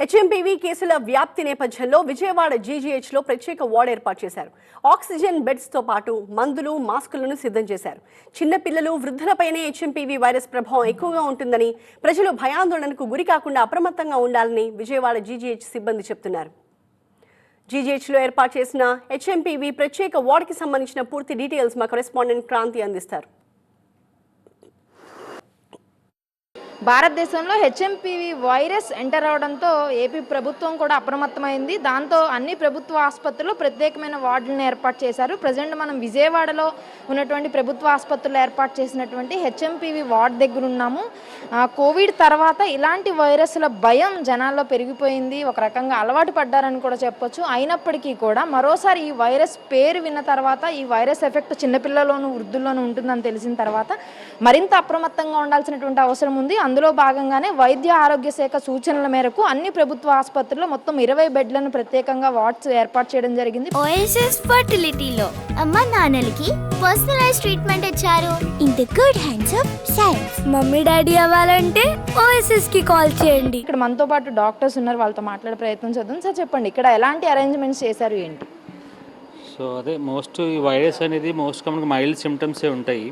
HMPV కేసుల వ్యాప్తి నేపథ్యంలో విజయవాడ జీజీహెచ్లో ప్రత్యేక వార్డ్ ఏర్పాటు చేశారు. ఆక్సిజన్ బెడ్స్తో పాటు మందులు మాస్కులను సిద్ధం చేశారు. చిన్నపిల్లలు వృద్ధులపైనే హెచ్ఎంపీవీ వైరస్ ప్రభావం ఎక్కువగా ఉంటుందని ప్రజలు భయాందోళనకు గురి కాకుండా అప్రమత్తంగా ఉండాలని విజయవాడ జీజీహెచ్ సిబ్బంది చెప్తున్నారు. జీజీహెచ్లో ఏర్పాటు చేసిన హెచ్ఎంపీవీ ప్రత్యేక వార్డుకి సంబంధించిన పూర్తి డీటెయిల్స్ మా కరెస్పాండెంట్ క్రాంతి అందిస్తారు. భారతదేశంలో హెచ్ఎంపీవీ వైరస్ ఎంటర్ అవడంతో ఏపీ ప్రభుత్వం కూడా అప్రమత్తమైంది. దాంతో అన్ని ప్రభుత్వ ఆసుపత్రుల్లో ప్రత్యేకమైన వార్డులను ఏర్పాటు చేశారు. ప్రజెంట్ మనం విజయవాడలో ఉన్నటువంటి ప్రభుత్వ ఆసుపత్రుల్లో ఏర్పాటు చేసినటువంటి హెచ్ఎంపీవీ వార్డ్ దగ్గర ఉన్నాము. కోవిడ్ తర్వాత ఇలాంటి వైరస్ల భయం జనాల్లో పెరిగిపోయింది. ఒక రకంగా అలవాటు పడ్డారని కూడా చెప్పొచ్చు. అయినప్పటికీ కూడా మరోసారి ఈ వైరస్ పేరు విన్న తర్వాత ఈ వైరస్ ఎఫెక్ట్ చిన్నపిల్లలోనూ వృద్ధుల్లోనూ ఉంటుందని తెలిసిన తర్వాత మరింత అప్రమత్తంగా ఉండాల్సినటువంటి అవసరం ఉంది. అందులో భాగంగానే వైద్య ఆరోగ్య శాఖ సూచనల మేరకు అన్ని ప్రభుత్వ ఆసుపత్రుల్లో మొత్తం ఇరవై బెడ్లను ప్రత్యేకంగా వార్డ్స్ ఏర్పాటు చేయడం జరిగింది. ఓఎస్ఎస్ ఫర్టిలిటీలో అమ్మ నాన్నలకి పర్సనలైజ్ ట్రీట్మెంట్ ఇచ్చారు. In the good hands of science mummy daddy అవ్వాలంటే ఓఎస్ఎస్కి కాల్ చేయండి. ఇక్కడ మనతో పాటు డాక్టర్స్ ఉన్నారు వాళ్ళతో మాట్లాడే ప్రయత్నం చేద్దాం. సార్ చెప్పండి ఇక్కడ ఎలాంటి అరేంజ్మెంట్స్ చేశారు ఏంటి? సో అదే మోస్ట్ ఈ వైరస్ అనేది మోస్ట్ కామన్గా మైల్డ్ సిమ్టమ్సే ఉంటాయి.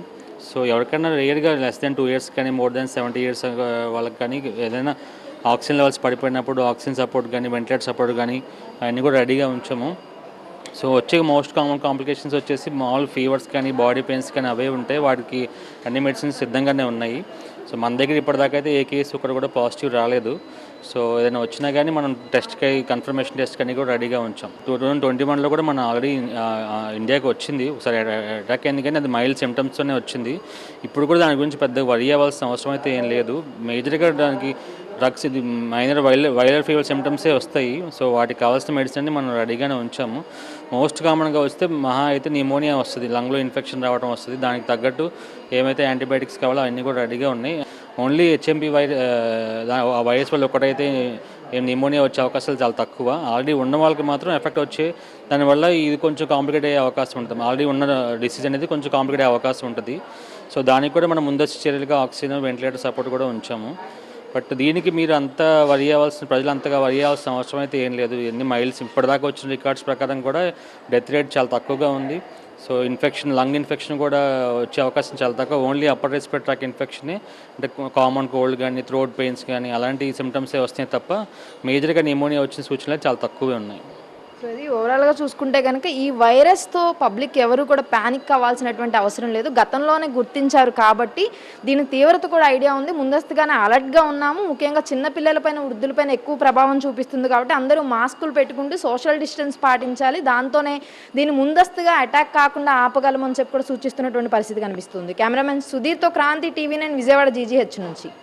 సో ఎవరికైనా రేర్గా లెస్ దెన్ టూ ఇయర్స్ కానీ మోర్ దెన్ సెవెంటీ ఇయర్స్ వాళ్ళకి కానీ ఏదైనా ఆక్సిజన్ లెవెల్స్ పడిపోయినప్పుడు ఆక్సిజన్ సపోర్ట్ కానీ వెంటిలేటర్ సపోర్ట్ కానీ అవన్నీ కూడా రెడీగా ఉంచాము. సో వచ్చే మోస్ట్ కామన్ కాంప్లికేషన్స్ వచ్చేసి మామూలు ఫీవర్స్ కానీ బాడీ పెయిన్స్ కానీ అవే ఉంటాయి వాటికి అన్ని మెడిసిన్స్ సిద్ధంగానే ఉన్నాయి. సో మన దగ్గర ఇప్పటిదాకా అయితే ఏ కేసు ఒకటి కూడా పాజిటివ్ రాలేదు. సో ఏదైనా వచ్చినా కానీ మనం టెస్ట్కి కన్ఫర్మేషన్ టెస్ట్ కానీ కూడా రెడీగా ఉంచాం. టూ థౌజండ్ ట్వంటీ వన్లో కూడా మనం ఆల్రెడీ ఇండియాకి వచ్చింది. ఒకసారి అటాక్ అయింది కానీ అది మైల్డ్ సిమ్టమ్స్తోనే వచ్చింది. ఇప్పుడు కూడా దాని గురించి పెద్దగా వరి అవ్వాల్సిన అవసరం అయితే ఏం లేదు. మేజర్గా దానికి డ్రగ్స్ ఇది మైనర్ వైరల్ వైరల్ ఫీవర్ సిమ్టమ్సే వస్తాయి. సో వాటికి కావాల్సిన మెడిసిన్ అన్ని మనం రెడీగానే ఉంచాము. మోస్ట్ కామన్గా వస్తే మహా అయితే నిమోనియా వస్తుంది. లంగ్లో ఇన్ఫెక్షన్ రావడం వస్తుంది. దానికి తగ్గట్టు ఏమైతే యాంటీబయాటిక్స్ కావాలో అవన్నీ కూడా రెడీగా ఉన్నాయి. ఓన్లీ హెచ్ఎంపీ వైరస్ ఆ వైరస్ వల్ల ఒకటైతే ఏం నిమోనియా వచ్చే అవకాశాలు చాలా తక్కువ. ఆల్రెడీ ఉన్న వాళ్ళకి మాత్రం ఎఫెక్ట్ వచ్చే దానివల్ల ఇది కొంచెం కాంప్లికేట్ అయ్యే అవకాశం ఉంటుంది. ఆల్రెడీ ఉన్న డిసీజ్ అనేది కొంచెం కాంప్లికేట్ అయ్యే అవకాశం ఉంటుంది. సో దానికి కూడా మనం ముందస్తు చర్యలుగా ఆక్సిజన్ వెంటిలేటర్ సపోర్ట్ కూడా ఉంచాము. బట్ దీనికి మీరు అంత వరి అవ్వాల్సిన ప్రజలు అంతగా వరి అవ్వాల్సిన అవసరం అయితే ఏం లేదు. ఎన్ని మైల్స్ ఇప్పటిదాకా వచ్చిన రికార్డ్స్ ప్రకారం కూడా డెత్ రేట్ చాలా తక్కువగా ఉంది. సో ఇన్ఫెక్షన్ లంగ్ ఇన్ఫెక్షన్ కూడా వచ్చే అవకాశం చాలా తక్కువ. ఓన్లీ అప్పర్ రెస్పిరేటరీ ట్రాక్ ఇన్ఫెక్షనే అంటే కామన్ కోల్డ్ కానీ థ్రోట్ పెయిన్స్ కానీ అలాంటి సిమ్టమ్సే వస్తాయి తప్ప మేజర్గా నిమోనియా వచ్చిన సూచనలు చాలా తక్కువే ఉన్నాయి. సో ఇది ఓవరాల్గా చూసుకుంటే కనుక ఈ వైరస్తో పబ్లిక్ ఎవరు కూడా ప్యానిక్ కావాల్సినటువంటి అవసరం లేదు. గతంలోనే గుర్తించారు కాబట్టి దీని తీవ్రత కూడా ఐడియా ఉంది. ముందస్తుగానే అలర్ట్గా ఉన్నాము. ముఖ్యంగా చిన్నపిల్లలపైన వృద్ధులపైన ఎక్కువ ప్రభావం చూపిస్తుంది కాబట్టి అందరూ మాస్కులు పెట్టుకుంటూ సోషల్ డిస్టెన్స్ పాటించాలి. దాంతోనే దీన్ని ముందస్తుగా అటాక్ కాకుండా ఆపగలమని చెప్పి కూడా సూచిస్తున్నటువంటి పరిస్థితి కనిపిస్తుంది. కెమెరామెన్ సుధీర్తో క్రాంతి టీవీ నేను విజయవాడ జీజీహెచ్ నుంచి.